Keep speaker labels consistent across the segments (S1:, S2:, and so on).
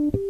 S1: thank you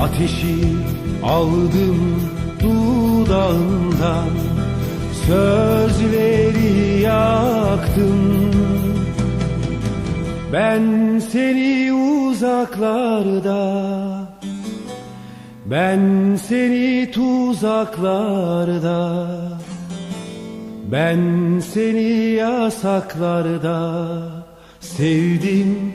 S1: Ateşi aldım dudağından Sözleri yaktım. Ben seni uzaklarda Ben seni tuzaklarda Ben seni yasaklarda Sevdim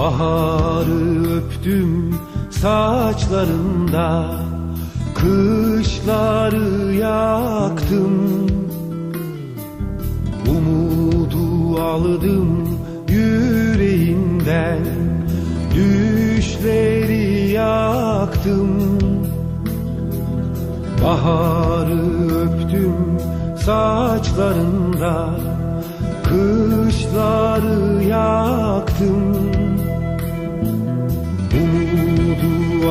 S1: Baharı öptüm saçlarında Kışları yaktım. Umudu aldım yüreğinden Düşleri yaktım. Baharı öptüm saçlarında Kışları yaktım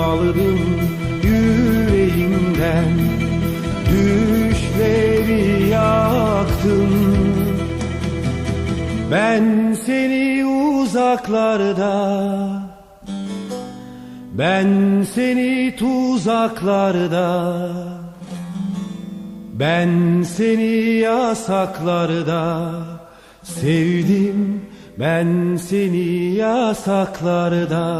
S1: Aldım yüreğimden Düşleri yaktım. Ben seni uzaklarda Ben seni tuzaklarda Ben seni yasaklarda. Sevdim ben seni yasaklarda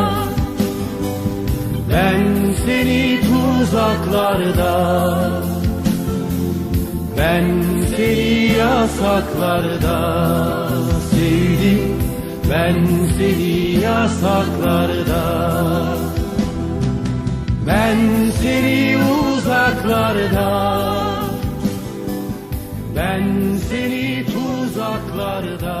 S1: tuzaklarda Ben seni yasaklarda Sevdim. Ben seni yasaklarda. Ben seni uzaklarda. Ben seni tuzaklarda